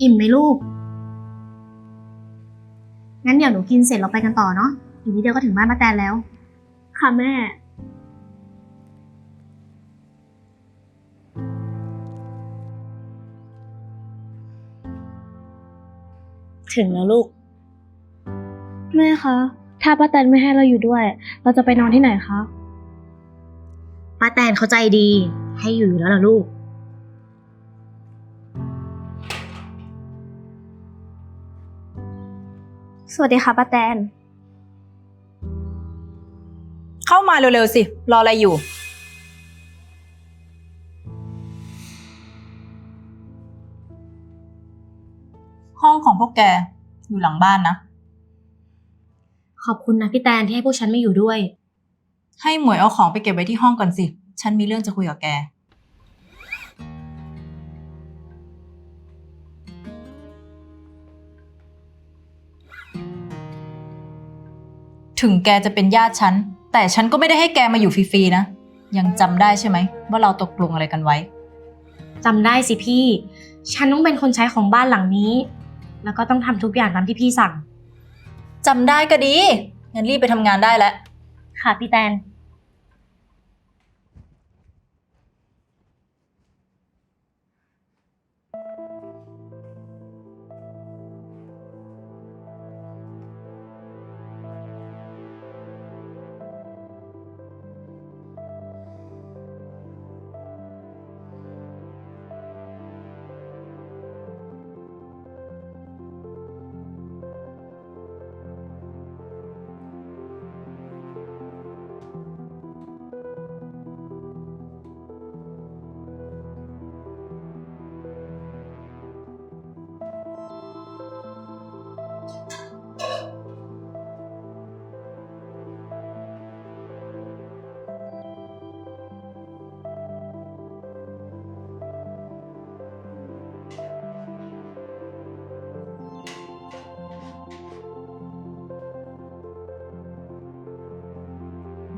อิ่มไหมลูก งั้นเดี๋ยวหนูกินเสร็จเราไปกันต่อเนาะ อีกนิดเดียวก็ถึงบ้านป้าแตนแล้ว ค่ะแม่ ถึงแล้วลูก แม่คะ ถ้าป้าแตนไม่ให้เราอยู่ด้วย เราจะไปนอนที่ไหนคะ ป้าแตนเขาใจดี ให้อยู่อยู่แล้วล่ะลูก สวัสดีค่ะป้าแตน เข้ามาเร็วๆสิ รออะไรอยู่ ห้องของพวกแกอยู่หลังบ้านนะ ขอบคุณนะพี่แตนที่ให้พวกฉันไม่อยู่ด้วย ให้หมวยเอาของไปเก็บไว้ที่ห้องก่อนสิ ฉันมีเรื่องจะคุยกับแก ถึงแกจะเป็นญาติฉัน แต่ฉันก็ไม่ได้ให้แกมาอยู่ฟรีๆนะ ยังจำได้ใช่ไหม ว่าเราตกลงอะไรกันไว้ จำได้สิพี่ ฉันต้องเป็นคนใช้ของบ้านหลังนี้ แล้วก็ต้องทำทุกอย่างตามที่พี่สั่ง จำได้ก็ดี งั้นรีบไปทำงานได้แล้ว ค่ะพี่แตน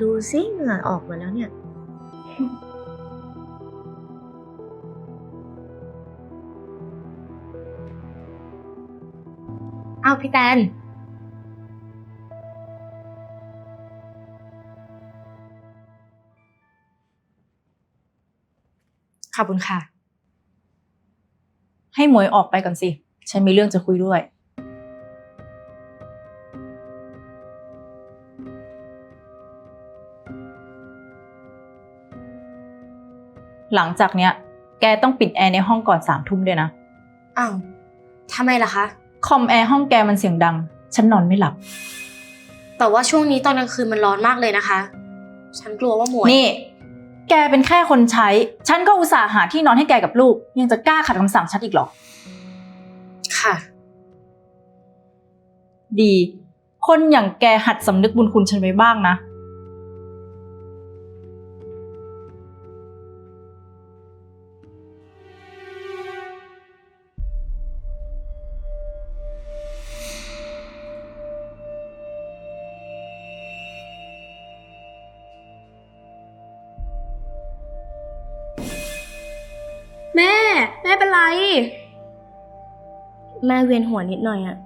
ดูซิเหงื่อออกมาแล้วเนี่ย เอาพี่แตน ขอบคุณค่ะ ให้หมวยออกไปก่อนสิ ฉันมีเรื่องจะคุยด้วย หลังจากเนี้ย แกต้องปิดแอร์ในห้องก่อนสามทุ่มด้วยนะ อ้าวทำไมล่ะคะ คอมแอร์ห้องแกมันเสียงดัง ฉันนอนไม่หลับ แต่ว่าช่วงนี้ตอนกลางคืนมันร้อนมากเลยนะคะ ฉันกลัวว่าหมวยนี่ แกเป็นแค่คนใช้ ฉันก็อุตส่าห์หาที่นอนให้แกกับลูก ยังจะกล้าขัดคำสั่งฉันอีกเหรอ ค่ะ ดี คนอย่างแกหัดสำนึกบุญคุณฉันไว้บ้างนะ แม่เวียนหัวนิดหน่อยอะ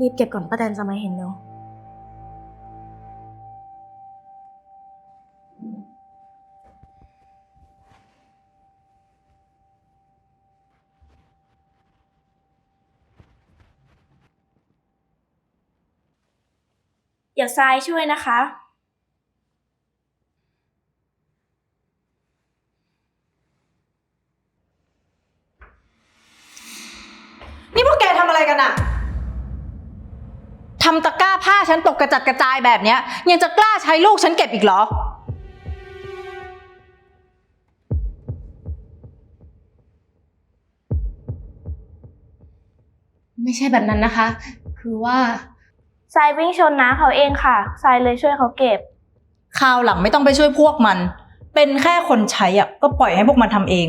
รีบเก็บก่อนป้าแตนจะมาเห็นเนาะเดี๋ยวทรายช่วยนะคะ นี่พวกแกทำ อะไรกันอะทำตะกร้าผ้าฉันตกกระจัดกระจายแบบเนี้ย ยังจะกล้าใช้ลูกฉันเก็บอีกเหรอ ไม่ใช่แบบนั้นนะคะ คือว่า ทรายวิ่งชนน้าเขาเองค่ะทรายเลยช่วยเขาเก็บ คราวหลังไม่ต้องไปช่วยพวกมัน เป็นแค่คนใช้อะก็ปล่อยให้พวกมันทำเอง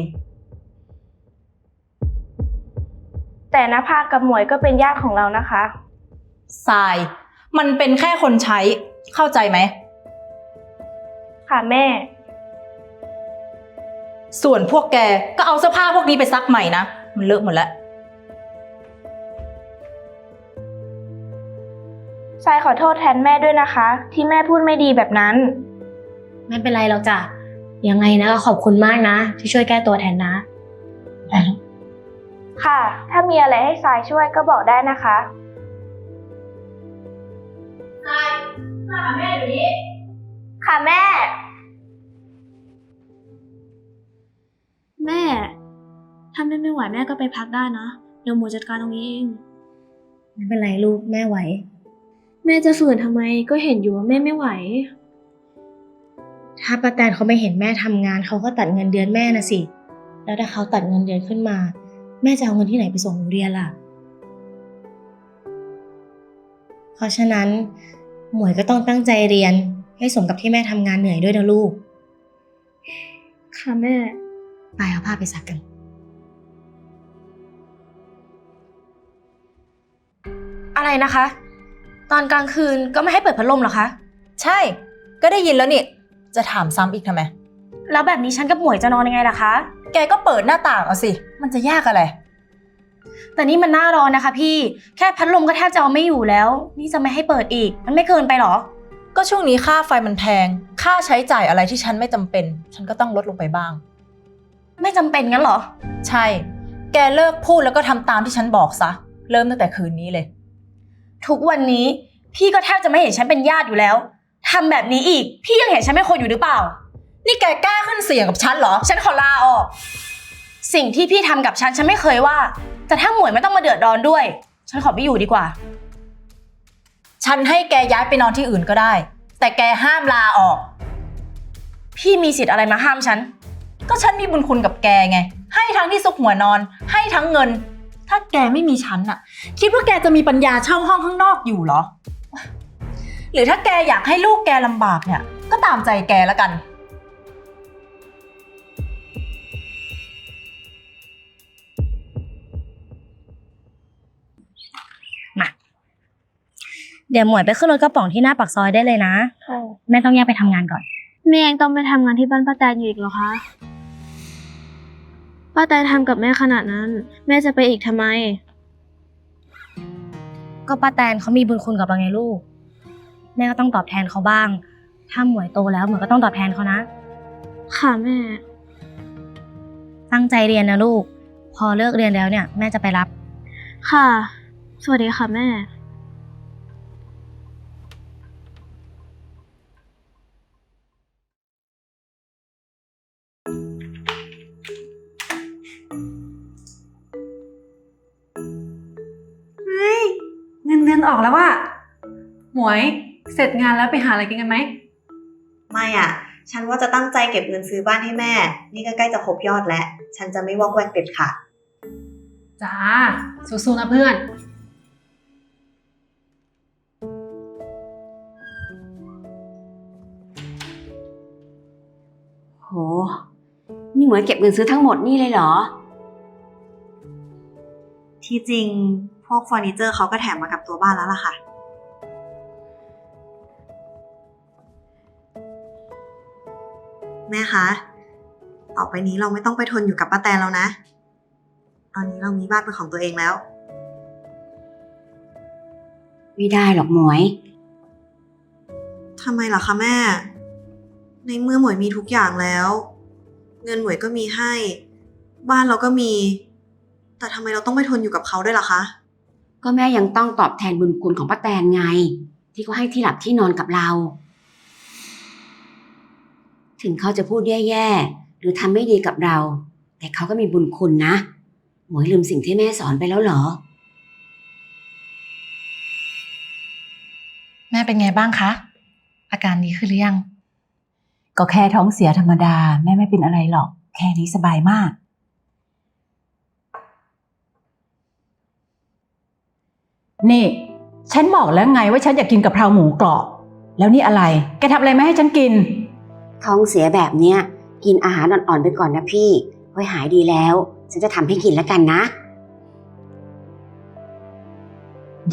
แต่นภากับหมวยก็เป็นญาติของเรานะคะ ทราย มันเป็นแค่คนใช้ เข้าใจไหม ค่ะแม่ ส่วนพวกแกก็เอาเสื้อผ้าพวกนี้ไปซักใหม่นะ มันเลอะหมดแล้วทรายขอโทษแทนแม่ด้วยนะคะ ที่แม่พูดไม่ดีแบบนั้น ไม่เป็นไรเราจ้ะยังไงนะก็ขอบคุณมากนะ ที่ช่วยแก้ตัวแทนนะไปแล้ว ค่ะ ถ้ามีอะไรให้ทรายช่วยก็บอกได้นะคะค่ะแม่ แม่ ถ้าแม่ไม่ไหวแม่ก็ไปพักได้นะ เดี๋ยวหมูจัดการตรงนี้เอง ไม่เป็นไรลูกแม่ไหว แม่จะฝืนทำไมก็เห็นอยู่ว่าแม่ไม่ไหว ถ้าป้าแตนเขาไม่เห็นแม่ทำงานเขาก็ตัดเงินเดือนแม่นะสิ แล้วถ้าเขาตัดเงินเดือนขึ้นมา แม่จะเอาเงินที่ไหนไปส่งหนูเรียนล่ะ เพราะฉะนั้น หมวยก็ต้องตั้งใจเรียน ให้สมกับที่แม่ทำงานเหนื่อยด้วยนะลูก ค่ะแม่ ไปเอาผ้าไปซักกัน อะไรนะคะ ตอนกลางคืนก็ไม่ให้เปิดพัดลมเหรอคะ ใช่ ก็ได้ยินแล้วนี่ จะถามซ้ำอีกทำไม แล้วแบบนี้ฉันกับหมวยจะนอนยังไงล่ะคะ แกก็เปิดหน้าต่างเอาสิ มันจะยากอะไร แต่นี่มันหน้าร้อนนะคะพี่ แค่พัดลมก็แทบจะเอาไม่อยู่แล้ว นี่จะไม่ให้เปิดอีก มันไม่เกินไปหรอ ก็ช่วงนี้ค่าไฟมันแพง ค่าใช้จ่ายอะไรที่ฉันไม่จำเป็น ฉันก็ต้องลดลงไปบ้าง ไม่จำเป็นงั้นเหรอ ใช่ แกเลิกพูดแล้วก็ทำตามที่ฉันบอกซะ เริ่มตั้งแต่คืนนี้เลย ทุกวันนี้ พี่ก็แทบจะไม่เห็นฉันเป็นญาติอยู่แล้วทำแบบนี้อีก พี่ยังเห็นฉันเป็นคนอยู่หรือเปล่า นี่แกกล้าขึ้นเสียงกับฉันเหรอ ฉันขอลาออก สิ่งที่พี่ทำกับฉันฉันไม่เคยว่า แต่ถ้าหมวยไม่ต้องมาเดือดร้อนด้วย ฉันขอไม่อยู่ดีกว่า ฉันให้แกย้ายไปนอนที่อื่นก็ได้ แต่แกห้ามลาออก พี่มีสิทธิ์อะไรมาห้ามฉัน ก็ฉันมีบุญคุณกับแกไง ให้ทั้งที่ซุกหัวนอน ให้ทั้งเงิน ถ้าแกไม่มีฉันอะคิดว่าแกจะมีปัญญาเช่าห้องข้างนอกอยู่เหรอ หรือถ้าแกอยากให้ลูกแกลำบากเนี่ย ก็ตามใจแกแล้วกัน ดี๋ยวหมวยไปขึ้นรถกระป๋องที่หน้าปากซอยได้เลยนะ แม่ต้องแยกไปทำงานก่อน แม่ยังต้องไปทำงานที่บ้านป้าแตนอยู่อีกเหรอคะ ป้าแตนทำกับแม่ขนาดนั้น แม่จะไปอีกทำไม ก็ป้าแตนเขามีบุญคุณกับเราไงลูก แม่ก็ต้องตอบแทนเขาบ้าง ถ้าหมวยโตแล้วหมวยก็ต้องตอบแทนเขานะ ค่ะแม่ ตั้งใจเรียนนะลูก พอเลิกเรียนแล้วเนี่ยแม่จะไปรับ ค่ะ สวัสดีค่ะแม่ วย เสร็จงานแล้วไปหาอะไรกินกันไหม ไม่อะ ฉันว่าจะตั้งใจเก็บเงินซื้อบ้านให้แม่ นี่ก็ใกล้จะครบยอดแล้ว ฉันจะไม่วอกแวกเด็ดขาดจ้า สู้ๆนะเพื่อน โห นี่เหมือนเก็บเงินซื้อทั้งหมดนี่เลยเหรอ ที่จริงพวกเฟอร์นิเจอร์เขาก็แถมมากับตัวบ้านแล้วล่ะค่ะ แม่คะ ต่อไปนี้เราไม่ต้องไปทนอยู่กับป้าแตนแล้วนะ ตอนนี้เรามีบ้านเป็นของตัวเองแล้ว ไม่ได้หรอกหมวย ทำไมล่ะคะแม่ ในเมื่อหมวยมีทุกอย่างแล้ว เงินหมวยก็มีให้ บ้านเราก็มี แต่ทำไมเราต้องไปทนอยู่กับเขาด้วยล่ะคะ ก็แม่ยังต้องตอบแทนบุญคุณของป้าแตนไง ที่เขาให้ที่หลับที่นอนกับเรา ถึงเขาจะพูดแย่ๆ หรือทำไม่ดีกับเรา แต่เขาก็มีบุญคุณนะ หมวยลืมสิ่งที่แม่สอนไปแล้วเหรอ แม่เป็นไงบ้างคะ อาการดีขึ้นหรือยัง ก็แค่ท้องเสียธรรมดา แม่ไม่เป็นอะไรหรอก แค่นี้สบายมาก นี่ ฉันบอกแล้วไงว่าฉันอยากกินกะเพราหมูกรอบ แล้วนี่อะไร แกทำอะไรไม่ให้ฉันกิน ท้องเสียแบบเนี้ยกินอาหารอ่อนๆไปก่อนนะพี่ ไว้หายดีแล้ว ฉันจะทำให้กินแล้วกันนะ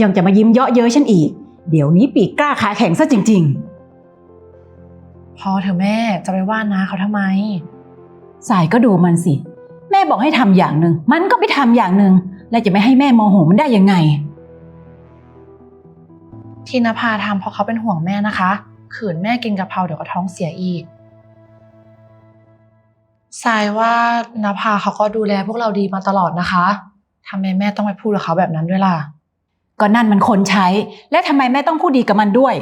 ยังจะมายิ้มเยาะเย้ยฉันอีก เดี๋ยวนี้ปีกกล้าขาแข็งซะจริง พอเถอะแม่จะไปว่านาเขาทำไม ๆ สายก็ดูมันสิ แม่บอกให้ทำอย่างหนึ่ง มันก็ไปทำอย่างหนึ่ง แล้วจะไม่ให้แม่โมโหมันได้ยังไง ที่นภาทำเพราะเขาเป็นห่วงแม่นะคะ ขืนแม่กินกะเพราเดี๋ยวก็ท้องเสียอีก ทรายว่านภาเขาก็ดูแลพวกเราดีมาตลอดนะคะทำไมแม่ต้องไปพูดกับเขาแบบนั้นด้วยล่ะ ก็นั่นมันคนใช้ และทำไมแม่ต้องพูดดีกับมันด้วย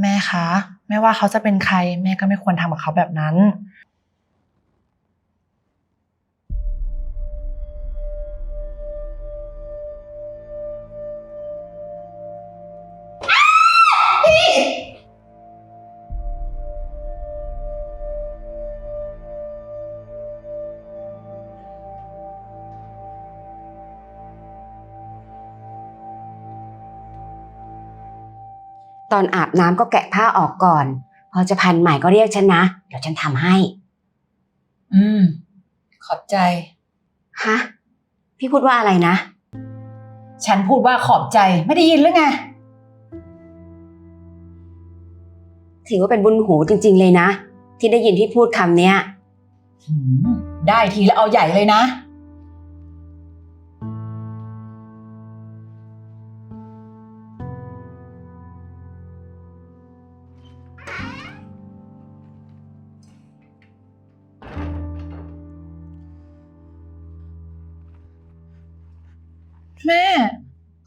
แม่คะไม่ว่าเขาจะเป็นใคร แม่ก็ไม่ควรทำกับเขาแบบนั้น ตอนอาบน้ำก็แกะผ้าออกก่อน พอจะพันใหม่ก็เรียกฉันนะ เดี๋ยวฉันทำให้ อืม ขอบใจ ฮะ พี่พูดว่าอะไรนะ ฉันพูดว่าขอบใจไม่ได้ยินหรือไง ถือว่าเป็นบุญหูจริง ๆ เลยนะ ที่ได้ยินพี่พูดคำเนี้ย หืมได้ทีแล้วเอาใหญ่เลยนะ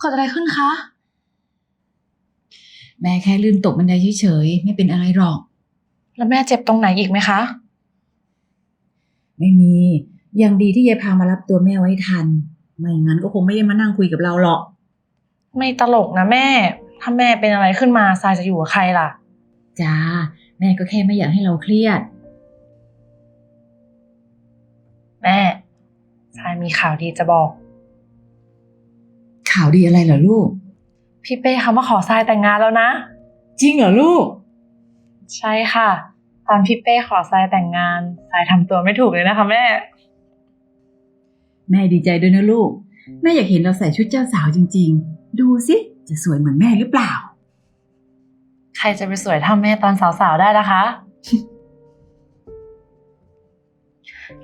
กิดอะไรขึ้นคะ แม่แค่ลื่นตกบันไดเฉยๆ ไม่เป็นอะไรหรอก แล้วแม่เจ็บตรงไหนอีกไหมคะ ไม่มี ยังดีที่ยายพามารับตัวแม่ไว้ทัน ไม่งั้นก็คงไม่ได้มานั่งคุยกับเราหรอก ไม่ตลกนะแม่ ถ้าแม่เป็นอะไรขึ้นมาทรายจะอยู่กับใครล่ะ จ้า แม่ก็แค่ไม่อยากให้เราเครียด แม่ทรายมีข่าวดีจะบอก ข่าวดีอะไรเหรอลูก พี่เป้เขามาขอทรายแต่งงานแล้วนะ จริงเหรอลูก ใช่ค่ะ ตอนพี่เป้ขอทรายแต่งงานทรายทำตัวไม่ถูกเลยนะคะ แม่ แม่ดีใจด้วยนะลูก แม่อยากเห็นเราใส่ชุดเจ้าสาวจริง ๆ ดูสิจะสวยเหมือนแม่หรือเปล่า ใครจะไปสวยเท่าแม่ตอนสาวๆได้ล่ะคะ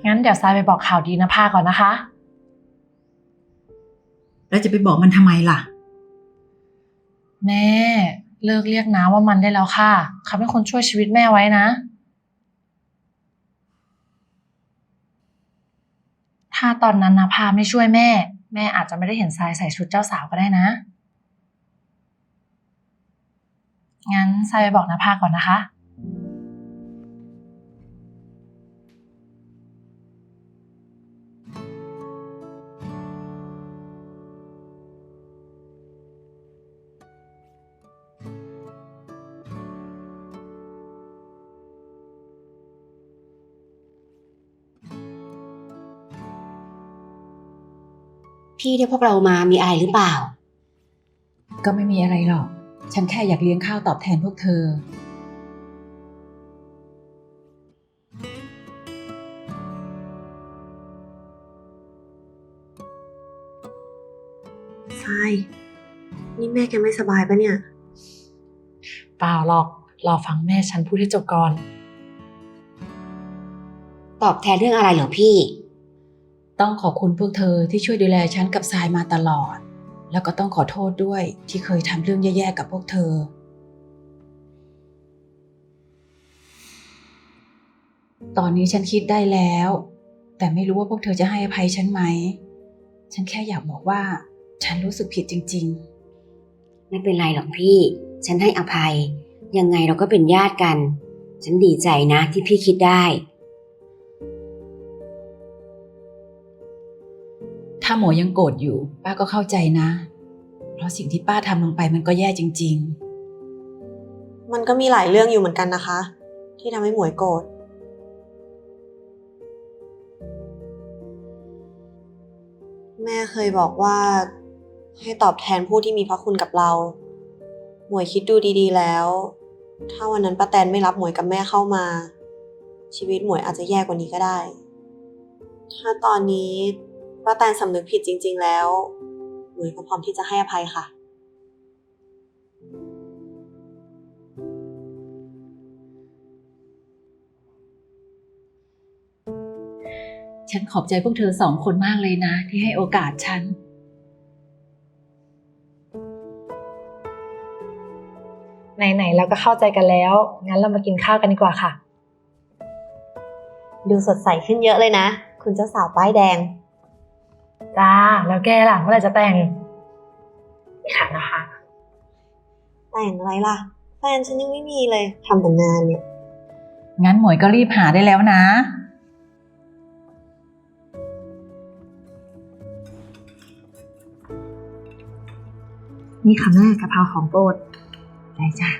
งั้นเดี๋ยวทรายไปบอกข่าวดีนะพาก่อนนะคะ แล้วจะไปบอกมันทำไมล่ะ แม่ เลิกเรียกน้าว่ามันได้แล้วค่ะเขาเป็นคนช่วยชีวิตแม่ไว้นะ ถ้าตอนนั้นนะพาไม่ช่วยแม่ แม่อาจจะไม่ได้เห็นทรายใส่ชุดเจ้าสาวก็ได้นะ งั้นทรายไปบอกนะพาก่อนนะคะ พี่ที่พวกเรามามีอะไรหรือเปล่า ก็ไม่มีอะไรหรอก ฉันแค่อยากเลี้ยงข้าวตอบแทนพวกเธอ ทรายนี่แม่แกไม่สบายปะเนี่ย เปล่าหรอก รอฟังแม่ฉันพูดให้จบก่อน ตอบแทนเรื่องอะไรเหรอพี่ ต้องขอบคุณพวกเธอที่ช่วยดูแลฉันกับทรายมาตลอด แล้วก็ต้องขอโทษด้วยที่เคยทำเรื่องแย่ๆกับพวกเธอ ตอนนี้ฉันคิดได้แล้ว แต่ไม่รู้ว่าพวกเธอจะให้อภัยฉันไหม ฉันแค่อยากบอกว่า ฉันรู้สึกผิดจริงๆไม่เป็นไรหรอกพี่ ฉันให้อภัย ยังไงเราก็เป็นญาติกัน ฉันดีใจนะที่พี่คิดได้ ถ้าหมอยังโกรธอยู่ ป้าก็เข้าใจนะ เพราะสิ่งที่ป้าทำลงไปมันก็แย่จริงๆมันก็มีหลายเรื่องอยู่เหมือนกันนะคะ ที่ทำให้หมวยโกรธ แม่เคยบอกว่าให้ตอบแทนผู้ที่มีพระคุณกับเรา หมวยคิดดูดีๆแล้ว ถ้าวันนั้นป้าแตนไม่รับหมวยกับแม่เข้ามา ชีวิตหมวยอาจจะแย่กว่านี้ก็ได้ ถ้าตอนนี้ ป้าแตนสำนึกผิดจริง ๆ แล้วหมวยก็พร้อมที่จะให้อภัยค่ะ ฉันขอบใจพวกเธอสองคนมากเลยนะ ที่ให้โอกาสฉัน ไหนๆเราก็เข้าใจกันแล้ว งั้นเรามากินข้าวกันดีกว่าค่ะ ดูสดใสขึ้นเยอะเลยนะ คุณเจ้าสาวป้ายแดง จ้า แล้วแกล่ะเมื่อไหร่จะแต่งนี่ค่ะนะคะ แต่งอะไรล่ะ แฟนฉันยังไม่มีเลยทำแต่งานเนี่ย งั้นหมวยก็รีบหาได้แล้วนะ นี่ค่ะแม่กะเพราของโปรดได้จ้ะ